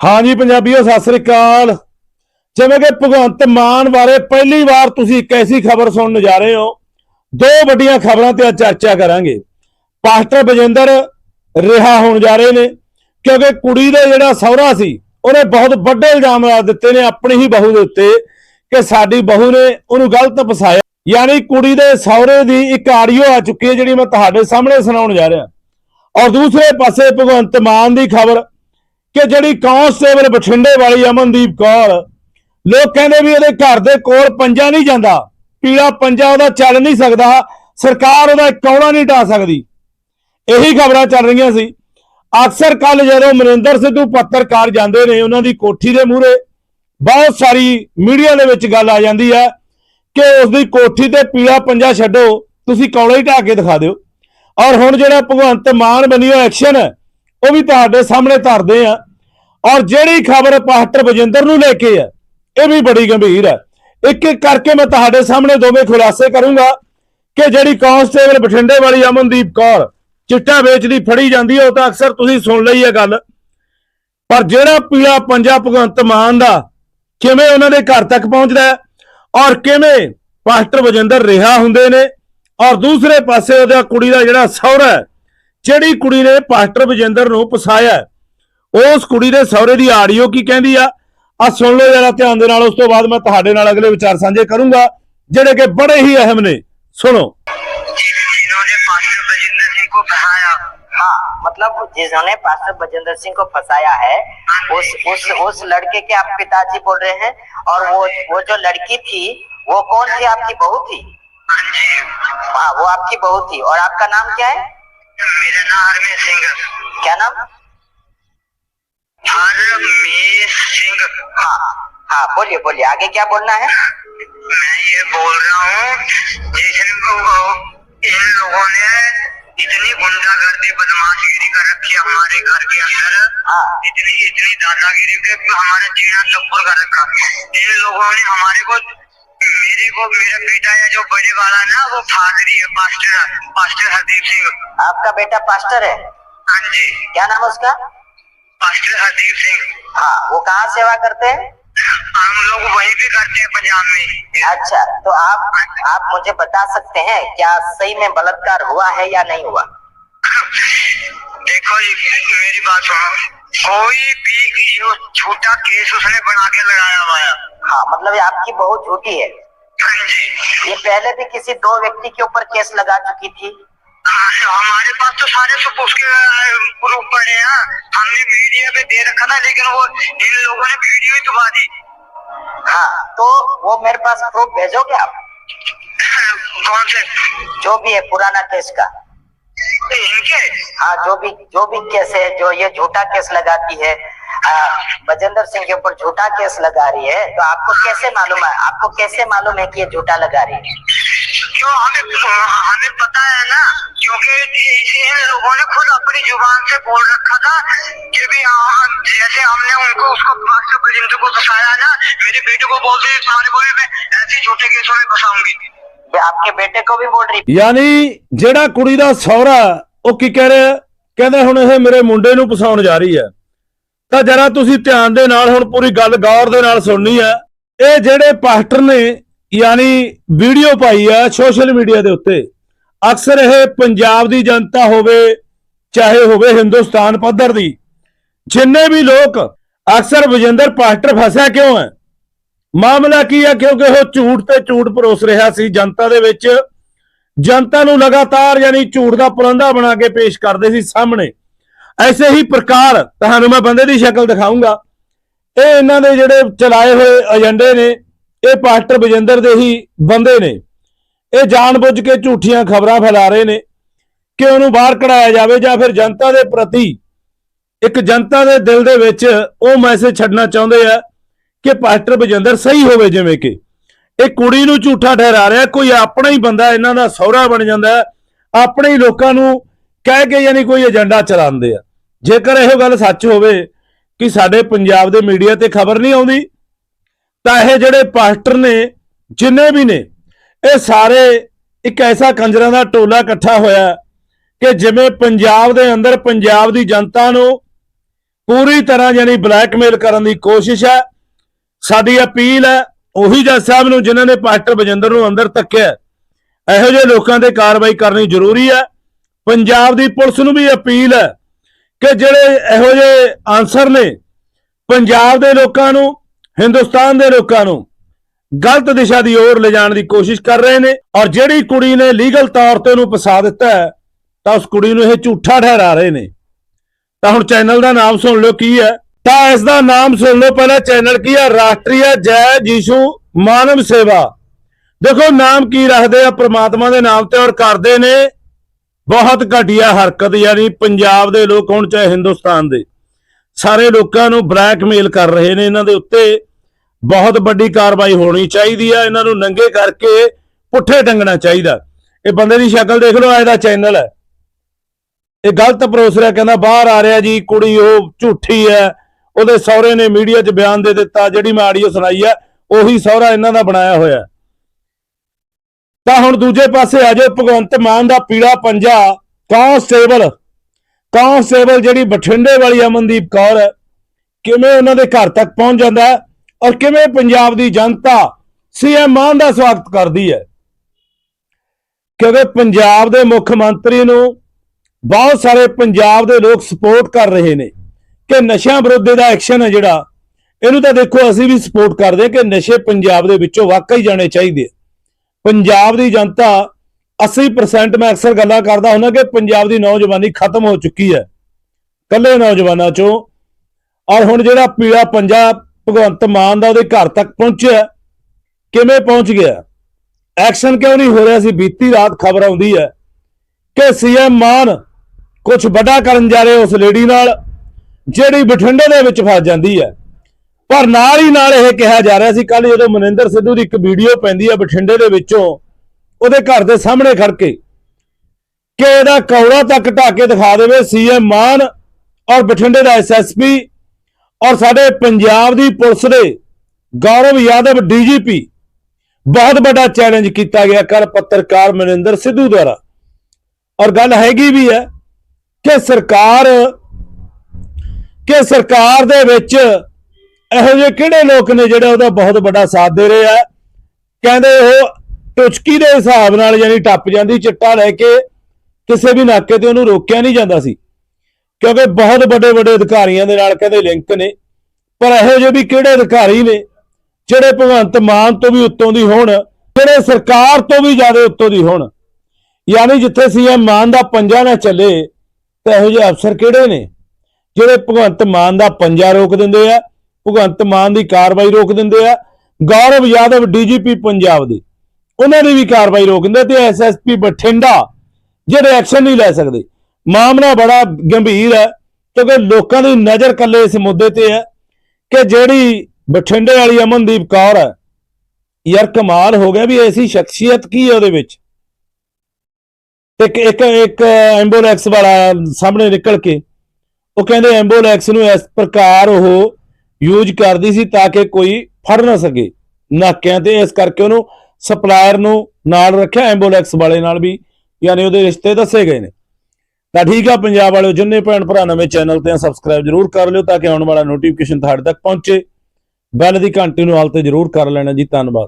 ਹਾਂਜੀ, ਪੰਜਾਬੀਓ, ਸਤਿ ਸ੍ਰੀ ਅਕਾਲ। ਜਿਵੇਂ ਕਿ ਭਗਵੰਤ ਮਾਨ ਬਾਰੇ ਪਹਿਲੀ ਵਾਰ ਤੁਸੀਂ ਇੱਕ ਐਸੀ ਖਬਰ ਸੁਣਨ ਜਾ ਰਹੇ ਹੋ। ਦੋ ਵੱਡੀਆਂ ਖਬਰਾਂ ਤੇ ਅੱਜ ਚਰਚਾ ਕਰਾਂਗੇ। ਪਾਸਟਰ ਬਜਿੰਦਰ ਰਿਹਾ ਹੋਣ ਜਾ ਰਹੇ ਨੇ, ਕਿਉਂਕਿ ਕੁੜੀ ਦਾ ਜਿਹੜਾ ਸਹੁਰਾ ਸੀ, ਉਹਨੇ ਬਹੁਤ ਵੱਡੇ ਇਲਜ਼ਾਮ ਲਾ ਦਿੱਤੇ ਨੇ ਆਪਣੀ ਹੀ ਬਹੂ ਦੇ ਉੱਤੇ ਕਿ ਸਾਡੀ ਬਹੂ ਨੇ ਉਹਨੂੰ ਗਲਤ ਫਸਾਇਆ। ਯਾਨੀ ਕੁੜੀ ਦੇ ਸਹੁਰੇ ਦੀ ਇੱਕ ਆਡੀਓ ਆ ਚੁੱਕੀ ਹੈ, ਜਿਹੜੀ ਮੈਂ ਤੁਹਾਡੇ ਸਾਹਮਣੇ ਸੁਣਾਉਣ ਜਾ ਰਿਹਾ। ਔਰ ਦੂਸਰੇ ਪਾਸੇ ਭਗਵੰਤ ਮਾਨ ਦੀ ਖਬਰ ਕਿ ਜਿਹੜੀ ਕਾਂਸਟੇਬਲ ਬਠਿੰਡੇ ਵਾਲੀ ਅਮਨਦੀਪ ਕੌਰ, ਲੋਕ ਕਹਿੰਦੇ ਵੀ ਉਹਦੇ ਘਰ ਦੇ ਕੋਲ ਪੰਜਾ ਨਹੀਂ ਜਾਂਦਾ, ਪੀਲਾ ਪੰਜਾ ਉਹਦਾ ਚੱਲ ਨਹੀਂ ਸਕਦਾ, ਸਰਕਾਰ ਉਹਦਾ ਕੌੜਾ ਨਹੀਂ ਢਾ ਸਕਦੀ। ਇਹੀ ਖਬਰਾਂ ਚੱਲ ਰਹੀਆਂ ਸੀ। ਅਕਸਰ ਕੱਲ ਜਦੋਂ ਮਨਿੰਦਰ ਸਿੱਧੂ ਪੱਤਰਕਾਰ ਜਾਂਦੇ ਨੇ, ਉਹਨਾਂ ਦੀ ਕੋਠੀ ਦੇ ਮੂਹਰੇ ਬਹੁਤ ਸਾਰੀ ਮੀਡੀਆ ਦੇ ਵਿੱਚ ਗੱਲ ਆ ਜਾਂਦੀ ਹੈ ਕਿ ਉਸ ਦੀ ਕੋਠੀ ਤੇ ਪੀਲਾ ਪੰਜਾ ਛੱਡੋ, ਤੁਸੀਂ ਕੌੜਾ ਹੀ ਢਾ ਕੇ ਦਿਖਾ ਦਿਓ। ਔਰ ਹੁਣ ਜਿਹੜਾ ਭਗਵੰਤ ਮਾਨ ਬਣੀ ਐਕਸ਼ਨ ਹੈ ਉਹ ਵੀ ਤੁਹਾਡੇ ਸਾਹਮਣੇ ਧਰਦੇ ਆ। ਔਰ ਜਿਹੜੀ ਖਬਰ ਪਾਸਟਰ ਬਜਿੰਦਰ ਨੂੰ ਲੈ ਕੇ ਹੈ, ਇਹ ਵੀ ਬੜੀ ਗੰਭੀਰ ਹੈ। ਇੱਕ ਇੱਕ ਕਰਕੇ ਮੈਂ ਤੁਹਾਡੇ ਸਾਹਮਣੇ ਦੋਵੇਂ ਖੁਲਾਸੇ ਕਰੂੰਗਾ ਕਿ ਜਿਹੜੀ ਕਾਂਸਟੇਬਲ ਬਠਿੰਡੇ ਵਾਲੀ ਅਮਨਦੀਪ ਕੌਰ ਚਿੱਟਾ ਵੇਚਦੀ ਫੜੀ ਜਾਂਦੀ ਹੈ, ਉਹ ਤਾਂ ਅਕਸਰ ਤੁਸੀਂ ਸੁਣ ਲਈ ਹੈ ਗੱਲ। ਪਰ ਜਿਹੜਾ ਪੀਲਾ ਪੰਜਾ ਭਗਵੰਤ ਮਾਨ ਦਾ ਕਿਵੇਂ ਉਹਨਾਂ ਦੇ ਘਰ ਤੱਕ ਪਹੁੰਚਦਾ ਹੈ ਔਰ ਕਿਵੇਂ ਪਾਸਟਰ ਬਜਿੰਦਰ ਰਿਹਾ ਹੁੰਦੇ ਨੇ ਔਰ ਦੂਸਰੇ ਪਾਸੇ ਉਹਦਾ ਕੁੜੀ ਦਾ ਜਿਹੜਾ ਸਹੁਰਾ ਹੈ, ਜਿਹੜੀ ਕੁੜੀ ਨੇ ਪਾਸਟਰ ਬਜਿੰਦਰ ਨੂੰ ਫਸਾਇਆ ਉਸ ਕੁੜੀ ਦੇ ਸਹੁਰੇ ਦੀ ਆਡੀਓ ਕੀ ਕਹਿੰਦੀ ਆ ਆ ਸੁਣ ਲਓ ਜਰਾ ਧਿਆਨ ਦੇ ਨਾਲ ਉਸ ਤੋਂ ਬਾਅਦ ਮੈਂ ਤੁਹਾਡੇ ਨਾਲ ਅਗਲੇ ਵਿਚਾਰ ਸਾਂਝੇ ਕਰੂੰਗਾ ਜਿਹੜੇ ਕਿ ਬੜੇ ਹੀ ਅਹਿਮ ਨੇ ਸੁਣੋ जिन्होंने पास्टर बजिंदर सिंह को बहाया हाँ मतलब जिन्होंने पास्टर बजेंद्र सिंह को फंसाया है उस उस उस लड़के के आप पिताजी बोल रहे हैं और वो वो जो लड़की थी वो कौन थी आपकी बहू थी हाँ जी हाँ वो आपकी बहू थी और आपका नाम क्या है मेरा नाम हरमेश सिंह क्या नाम हरमेश सिंह। हाँ हाँ बोलिए बोलिए आगे क्या बोलना है? मैं ये बोल रहा हूँ जैसे वो- इन लोगों ने इतनी गुंडागर्दी बदमाशगिरी कर रखी है हमारे घर के अंदर। हाँ। इतनी इतनी दादागिरी के हमारा जीना तब्बर कर रखा। इन लोगों ने हमारे को मेरे को मेरा बेटा है जो बड़े वाला ना वो फादरी है पास्टर पास्टर हरदीप सिंह। आपका बेटा पास्टर है? हाँ जी। क्या नाम है उसका? पास्टर हरदीप सिंह। हाँ वो कहाँ सेवा करते हैं? हम लोग वही भी करते हैं पंजाब में अच्छा तो आप आप मुझे बता सकते हैं क्या सही में बलात्कार हुआ है या नहीं हुआ? देखो मेरी बात सुनो। कोई भी झूठा केस उसने बना के लगाया हुआ है। हाँ मतलब ये आपकी बहुत झूठी है। हाँ जी। ये पहले भी किसी दो व्यक्ति के ऊपर केस लगा चुकी थी? हमारे पास तो सारे सब उसके प्रूफ पड़े हैं। हमने मीडिया पे दे रखा था लेकिन वो इन लोगों ने वीडियो ही दबा दी। हाँ तो वो मेरे पास प्रूफ भेजोगे आप? कौन से? जो भी है पुराना केस का। इनके? हाँ जो भी जो भी केस है जो ये झूठा केस लगाती है बजेंद्र सिंह के ऊपर झूठा केस लगा रही है तो आपको कैसे मालूम है आपको कैसे मालूम है कि ये झूठा लगा रही है? क्यों हमें हमें पता है ना क्योंकि इसे इन लोगों ने खुद अपनी जुबान से बोल रखा था कि भी हाँ, जैसे हमने उनको उसको मास्टर बजिंदर को फंसाया ना मेरे बेटे को बोलते थे, तुम्हारे को भी मैं ऐसे झूठे केसों में फंसाऊंगी ये आपके बेटे को भी बोल रही ਯਾਨੀ ਜਿਹੜਾ ਕੁੜੀ ਦਾ ਸਹੁਰਾ ਉਹ ਕੀ ਕਹਿ ਰਿਹਾ ਕਹਿੰਦੇ ਹੁਣ ਇਹ ਮੇਰੇ ਮੁੰਡੇ ਨੂੰ ਫਸਾਉਣ ਜਾ ਰਹੀ ਹੈ ਤਾਂ ਜਰਾ ਤੁਸੀਂ ਧਿਆਨ ਦੇ ਨਾਲ ਹੁਣ ਪੂਰੀ ਗੱਲ ਗੌਰ ਦੇ ਨਾਲ ਸੁਣਨੀ ਹੈ ਇਹ ਜਿਹੜੇ ਪਾਸਟਰ ਨੇ ਯਾਨੀ ਵੀਡੀਓ ਪਾਈ ਆ ਸੋਸ਼ਲ ਮੀਡੀਆ ਦੇ ਉੱਤੇ। ਅਕਸਰ ਇਹ ਪੰਜਾਬ ਦੀ ਜਨਤਾ ਹੋਵੇ, ਚਾਹੇ ਹੋਵੇ ਹਿੰਦੁਸਤਾਨ ਪੱਧਰ ਦੀ। ਜਿੰਨੇ ਵੀ ਲੋਕ ਅਕਸਰ ਵਿਜੇਂਦਰ ਪਾਸਟਰ ਫਸਿਆ ਕਿਉਂ ਹੈ? ਮਾਮਲਾ ਕੀ ਹੈ ਕਿਉਂਕਿ ਉਹ ਝੂਠ ਤੇ ਝੂਠ ਪਰੋਸ ਰਿਹਾ ਸੀ। ਜਨਤਾ ਦੇ ਵਿੱਚ ਜਨਤਾ ਨੂੰ ਲਗਾਤਾਰ ਯਾਨੀ ਝੂਠ ਦਾ ਪੁਲੰਦਾ ਬਣਾ ਕੇ ਪੇਸ਼ ਕਰਦੇ ਸੀ ਸਾਹਮਣੇ। ਐਸੇ ਹੀ ਪ੍ਰਕਾਰ, ਤੁਹਾਨੂੰ ਮੈਂ ਬੰਦੇ ਦੀ ਸ਼ਕਲ ਦਿਖਾਉਂਗਾ ਇਹ ਇਹਨਾਂ ਦੇ ਜਿਹੜੇ ਚਲਾਏ ਹੋਏ ਏਜੰਡੇ ਨੇ ਇਹ ਪਾਸਟਰ ਬਜਿੰਦਰ ਦੇ ਹੀ ਬੰਦੇ ਨੇ। ਇਹ ਜਾਣਬੁੱਝ ਕੇ ਝੂਠੀਆਂ ਖਬਰਾਂ ਫੈਲਾ ਰਹੇ ਨੇ ਕਿ ਉਹਨੂੰ ਬਾਹਰ ਕਢਾਇਆ ਜਾਵੇ ਜਾਂ ਫਿਰ ਜਨਤਾ ਦੇ ਪ੍ਰਤੀ ਇੱਕ ਜਨਤਾ ਦੇ ਦਿਲ ਦੇ ਵਿੱਚ ਉਹ ਮੈਸੇਜ ਛੱਡਣਾ ਚਾਹੁੰਦੇ ਆ ਕਿ ਪਾਸਟਰ ਬਜਿੰਦਰ ਸਹੀ ਹੋਵੇ ਜਿਵੇਂ ਕਿ। ਇਹ ਕੁੜੀ ਨੂੰ ਝੂਠਾ ਠਹਿਰਾ ਰਿਹਾ, ਕੋਈ ਆਪਣਾ ਹੀ ਬੰਦਾ ਇਹਨਾਂ ਦਾ ਸਹੁਰਾ ਬਣ ਜਾਂਦਾ, ਆਪਣੇ ਹੀ ਲੋਕਾਂ ਨੂੰ ਕਹਿ ਕੇ ਯਾਨੀ ਕੋਈ ਏਜੰਡਾ ਚਲਾਉਂਦੇ ਆ। ਜੇਕਰ ਇਹੋ ਗੱਲ ਸੱਚ ਹੋਵੇ ਕਿ ਸਾਡੇ ਪੰਜਾਬ ਦੇ ਮੀਡੀਆ ਤੇ ਖਬਰ ਨਹੀਂ ਆਉਂਦੀ ਤਾਂ ਇਹ ਜਿਹੜੇ ਪਾਸਟਰ ਨੇ, ਜਿੰਨੇ ਵੀ ਨੇ, ਇਹ ਸਾਰੇ ਇੱਕ ਐਸਾ ਕੰਜਰਾਂ ਦਾ ਟੋਲਾ ਇਕੱਠਾ ਹੋਇਆ ਕਿ ਜਿਵੇਂ ਪੰਜਾਬ ਦੇ ਅੰਦਰ ਪੰਜਾਬ ਦੀ ਜਨਤਾ ਨੂੰ ਪੂਰੀ ਤਰ੍ਹਾਂ ਯਾਨੀ ਬਲੈਕਮੇਲ ਕਰਨ ਦੀ ਕੋਸ਼ਿਸ਼ ਹੈ। ਸਾਡੀ ਅਪੀਲ ਹੈ, ਉਹੀ ਜੱਜ ਸਾਹਿਬ ਨੂੰ ਜਿਨ੍ਹਾਂ ਨੇ ਪਾਸਟਰ ਬਜਿੰਦਰ ਨੂੰ ਅੰਦਰ ਧੱਕਿਆ, ਇਹੋ ਜਿਹੇ ਲੋਕਾਂ ਤੇ ਕਾਰਵਾਈ ਕਰਨੀ ਜ਼ਰੂਰੀ ਹੈ। ਪੰਜਾਬ ਦੀ ਪੁਲਿਸ ਨੂੰ ਵੀ ਅਪੀਲ ਹੈ ਕਿ ਜਿਹੜੇ ਇਹੋ ਜਿਹੇ ਆਨਸਰ ਨੇ, ਪੰਜਾਬ ਦੇ ਲੋਕਾਂ ਨੂੰ ਹਿੰਦੁਸਤਾਨ ਦੇ ਲੋਕਾਂ ਨੂੰ ਗਲਤ ਦਿਸ਼ਾ ਦੀ ओर ਲਿਜਾਣ ਦੀ ਕੋਸ਼ਿਸ਼ ਕਰ ਰਹੇ ਨੇ ਔਰ ਜਿਹੜੀ ਕੁੜੀ ਨੇ ਲੀਗਲ ਤੌਰ ਤੇ ਉਹਨੂੰ ਫਸਾ ਦਿੱਤਾ ਤਾਂ ਉਸ ਕੁੜੀ ਨੂੰ ਇਹ ਝੂਠਾ ਠਹਿਰਾ ਰਹੇ ਨੇ। ਤਾਂ ਹੁਣ ਚੈਨਲ ਦਾ ਨਾਮ ਸੁਣ ਲਓ ਕੀ ਹੈ। ਤਾਂ ਇਸ ਦਾ ਨਾਮ ਸੁਣ ਲਓ ਪਹਿਲਾਂ ਚੈਨਲ ਕੀ ਹੈ, ਰਾਸ਼ਟਰੀ ਜੈ ਜੀਸ਼ੂ ਮਾਨਵ ਸੇਵਾ। ਦੇਖੋ ਨਾਮ ਕੀ ਰੱਖਦੇ ਆ, ਪ੍ਰਮਾਤਮਾ ਦੇ ਨਾਮ ਤੇ ਔਰ ਕਰਦੇ ਨੇ। ਬਹੁਤ ਘਟੀਆ ਹਰਕਤ ਯਾਨੀ ਪੰਜਾਬ ਦੇ ਲੋਕ ਹੁਣ ਚਾਹੇ ਹਿੰਦੁਸਤਾਨ ਦੇ। ਸਾਰੇ ਲੋਕਾਂ ਨੂੰ ਬਲੈਕਮੇਲ ਕਰ ਰਹੇ ਨੇ। ਇਹਨਾਂ ਦੇ ਉੱਤੇ ਬਹੁਤ ਵੱਡੀ ਕਾਰਵਾਈ ਹੋਣੀ ਚਾਹੀਦੀ ਆ। ਇਹਨਾਂ ਨੂੰ ਨੰਗੇ ਕਰਕੇ ਪੁੱਠੇ ਟੰਗਣਾ ਚਾਹੀਦਾ। ਇਹ ਬੰਦੇ ਦੀ ਸ਼ਕਲ ਦੇਖ ਲਓ, ਇਹਦਾ ਚੈਨਲ ਹੈ। ਇਹ ਗਲਤ ਪਰੋਸ ਰਿਹਾ, ਕਹਿੰਦਾ ਬਾਹਰ ਆ ਰਿਹਾ ਜੀ, ਕੁੜੀ ਉਹ ਝੂਠੀ ਹੈ। ਉਹਦੇ ਸਹੁਰੇ ਨੇ ਮੀਡੀਆ 'ਚ ਬਿਆਨ ਦੇ ਦਿੱਤਾ, ਜਿਹੜੀ ਮੈਂ ਆਡੀਓ ਸੁਣਾਈ ਹੈ ਉਹੀ ਸਹੁਰਾ ਇਹਨਾਂ ਦਾ ਬਣਾਇਆ ਹੋਇਆ। ਤਾਂ ਹੁਣ ਦੂਜੇ ਪਾਸੇ ਆ ਜਾਓ, ਭਗਵੰਤ ਮਾਨ ਦਾ ਪੀੜਾ ਪੰਜਾ, ਕਾਂਸਟੇਬਲ ਕਾਂਸਟੇਬਲ ਜਿਹੜੀ ਬਠਿੰਡੇ ਵਾਲੀ ਅਮਨਦੀਪ ਕੌਰ ਹੈ ਕਿਵੇਂ ਉਹਨਾਂ ਦੇ ਘਰ ਤੱਕ ਪਹੁੰਚ ਜਾਂਦਾ ਹੈ ਔਰ ਕਿਵੇਂ ਪੰਜਾਬ ਦੀ ਜਨਤਾ ਸੀਐਮ ਮਾਨ ਦਾ ਸਵਾਗਤ ਕਰਦੀ ਹੈ। ਕਿਉਂਕਿ ਪੰਜਾਬ ਦੇ ਮੁੱਖ ਮੰਤਰੀ ਨੂੰ ਬਹੁਤ ਸਾਰੇ ਪੰਜਾਬ ਦੇ ਲੋਕ ਸਪੋਰਟ ਕਰ ਰਹੇ ਨੇ ਕਿ ਨਸ਼ਿਆਂ ਵਿਰੁੱਧ ਦਾ ਐਕਸ਼ਨ ਹੈ ਜਿਹੜਾ। ਇਹਨੂੰ ਤਾਂ ਦੇਖੋ, ਅਸੀਂ ਵੀ ਸਪੋਰਟ ਕਰਦੇ ਹਾਂ ਕਿ ਨਸ਼ੇ ਪੰਜਾਬ ਦੇ ਵਿੱਚੋਂ ਵਾਕਈ ਜਾਣੇ ਚਾਹੀਦੇ ਪੰਜਾਬ ਦੀ ਜਨਤਾ 80% ਮੈਂ ਅਕਸਰ ਗੱਲਾਂ ਕਰਦਾ ਹੁੰਦਾ ਕਿ ਪੰਜਾਬ ਦੀ ਨੌਜਵਾਨੀ ਖਤਮ ਹੋ ਚੁੱਕੀ ਹੈ। ਕੱਲੇ ਨੌਜਵਾਨਾਂ ਚੋਂ ਔਰ ਹੁਣ ਜਿਹੜਾ ਪੀੜਾ ਪੰਜਾ ਭਗਵੰਤ ਮਾਨ ਦਾ ਉਹਦੇ ਘਰ ਤੱਕ ਪਹੁੰਚਿਆ ਕਿਵੇਂ ਪਹੁੰਚ ਗਿਆ ਐਕਸ਼ਨ ਕਿਉਂ ਨਹੀਂ ਹੋ ਰਿਹਾ ਸੀ? ਬੀਤੀ ਰਾਤ ਖਬਰ ਆਉਂਦੀ ਹੈ ਕਿ ਸੀਐਮ ਮਾਨ ਕੁਝ ਵੱਡਾ ਕਰਨ ਜਾ ਰਹੇ ਉਸ ਲੇਡੀ ਨਾਲ, ਜਿਹੜੀ ਬਠਿੰਡੇ ਦੇ ਵਿੱਚ ਫਸ ਜਾਂਦੀ ਹੈ। ਪਰ ਨਾਲ ਹੀ ਨਾਲ ਇਹ ਕਿਹਾ ਜਾ ਰਿਹਾ ਸੀ ਕੱਲ ਜਦੋਂ ਮਨਿੰਦਰ ਸਿੱਧੂ ਦੀ ਇੱਕ ਵੀਡੀਓ ਪੈਂਦੀ ਹੈ ਬਠਿੰਡੇ ਦੇ ਵਿੱਚੋਂ ਉਹਦੇ ਘਰ ਦੇ ਸਾਹਮਣੇ ਖੜ ਕੇ ਕਿ ਇਹਦਾ ਕੌੜਾ ਤੱਕ ਢਾ ਕੇ ਦਿਖਾ ਦੇਵੇ ਸੀਐਮ ਮਾਨ ਔਰ ਬਠਿੰਡੇ ਦਾ ਐਸਐਸਪੀ ਔਰ ਸਾਡੇ ਪੰਜਾਬ ਦੀ ਪੁਲਿਸ ਦੇ ਗੌਰਵ ਯਾਦਵ ਡੀਜੀਪੀ ਬਹੁਤ ਵੱਡਾ ਚੈਲੰਜ ਕੀਤਾ ਗਿਆ ਕੱਲ ਪੱਤਰਕਾਰ ਮਨਿੰਦਰ ਸਿੱਧੂ ਦੁਆਰਾ। ਔਰ ਗੱਲ ਹੈਗੀ ਵੀ ਹੈ ਕਿ ਸਰਕਾਰ ਕਿ ਸਰਕਾਰ ਦੇ ਵਿੱਚ ਇਹੋ ਜਿਹੇ ਕਿਹੜੇ ਲੋਕ ਨੇ ਜਿਹੜੇ ਉਹਦਾ ਬਹੁਤ ਵੱਡਾ ਸਾਥ ਦੇ ਰਹੇ ਆ? ਕਹਿੰਦੇ ਉਹ ਟੁਚਕੀ ਦੇ ਹਿਸਾਬ ਨਾਲ ਯਾਨੀ ਟੱਪ ਜਾਂਦੀ, ਚਿੱਟਾ ਲੈ ਕੇ ਕਿਸੇ ਵੀ ਨਾਕੇ ਤੇ ਉਹਨੂੰ ਰੋਕਿਆ ਨਹੀਂ ਜਾਂਦਾ ਸੀ। ਕਿਉਂਕਿ ਬਹੁਤ ਵੱਡੇ ਵੱਡੇ ਅਧਿਕਾਰੀਆਂ ਦੇ ਨਾਲ ਕਹਿੰਦੇ ਲਿੰਕ ਨੇ, ਪਰ ਇਹੋ ਜਿਹੇ ਵੀ ਕਿਹੜੇ ਅਧਿਕਾਰੀ ਨੇ ਜਿਹੜੇ ਭਗਵੰਤ ਮਾਨ ਤੋਂ ਵੀ ਉੱਤੋਂ ਦੀ ਹੋਣ, ਜਿਹੜੇ ਸਰਕਾਰ ਤੋਂ ਵੀ ਜ਼ਿਆਦਾ ਉੱਤੋਂ ਦੀ ਹੋਣ। ਯਾਨੀ ਜਿੱਥੇ ਸੀਐਮ ਮਾਨ ਦਾ ਪੰਜਾ ਨਾ ਚੱਲੇ, ਤਾਂ ਇਹੋ ਜਿਹੇ ਅਫਸਰ ਕਿਹੜੇ ਨੇ? ਜਿਹੜੇ ਭਗਵੰਤ ਮਾਨ ਦਾ ਪੰਜਾ ਰੋਕ ਦਿੰਦੇ ਆ, ਭਗਵੰਤ ਮਾਨ ਦੀ ਕਾਰਵਾਈ ਰੋਕ ਦਿੰਦੇ ਆ, ਗੌਰਵ ਯਾਦਵ ਡੀਜੀਪੀ ਪੰਜਾਬ ਦੇ। ਉਹਨਾਂ ਦੀ ਵੀ ਕਾਰਵਾਈ ਰੋਕ ਦਿੰਦੇ ਤੇ ਐਸਐਸਪੀ ਬਠਿੰਡਾ ਜਿਹੜੇ ਐਕਸ਼ਨ ਨਹੀਂ ਲੈ ਸਕਦੇ। ਮਾਮਲਾ ਬੜਾ ਗੰਭੀਰ ਹੈ, ਕਿਉਂਕਿ ਲੋਕਾਂ ਦੀ ਨਜ਼ਰ ਕੱਲੇ ਇਸ ਮੁੱਦੇ ਤੇ ਹੈ ਕਿ ਜਿਹੜੀ ਬਠਿੰਡੇ ਵਾਲੀ ਅਮਨਦੀਪ ਕੌਰ ਹੈ, ਯਾਰ ਕਮਾਲ ਹੋ ਗਿਆ ਵੀ ਐਸੀ ਸ਼ਖਸੀਅਤ ਕੀ ਹੈ ਉਹਦੇ ਵਿੱਚ। ਤੇ ਇੱਕ ਇੱਕ ਇੱਕ ਐਂਬੂਲੈਂਸ ਵਾਲਾ ਸਾਹਮਣੇ ਨਿਕਲ ਕੇ, ਉਹ ਕਹਿੰਦੇ ਐਂਬੂਲੈਂਸ ਨੂੰ ਇਸ ਪ੍ਰਕਾਰ ਉਹ ਯੂਜ਼ ਕਰਦੀ ਸੀ ਤਾਂ ਕਿ ਕੋਈ ਫੜ ਨਾ ਸਕੇ ਨਾਕਿਆਂ ਤੇ, ਇਸ ਕਰਕੇ ਉਹਨੂੰ ਸਪਲਾਇਰ ਨੂੰ ਨਾਲ ਰੱਖਿਆ, ਐਂਬੂਲੈਂਸ ਵਾਲੇ ਨਾਲ ਵੀ, ਯਾਨੀ ਉਹਦੇ ਰਿਸ਼ਤੇ ਦੱਸੇ ਗਏ ਨੇ। ਤਾਂ ਠੀਕ ਆ, ਪੰਜਾਬ ਵਾਲਿਓ, ਜਿੰਨੇ ਭੈਣ ਭਰਾ ਨਵੇਂ ਚੈਨਲ ਤੇ ਆ ਸਬਸਕ੍ਰਾਈਬ ਜਰੂਰ ਕਰ ਲਿਓ ਤਾਂ ਕਿ ਆਉਣ ਵਾਲਾ ਨੋਟੀਫਿਕੇਸ਼ਨ ਤੁਹਾਡੇ ਤੱਕ ਪਹੁੰਚੇ। ਬੈਲ ਦੀ ਘੰਟੀ ਨੂੰ ਹਾਲ ਤੇ ਜਰੂਰ ਕਰ ਲੈਣਾ ਜੀ, ਧੰਨਵਾਦ।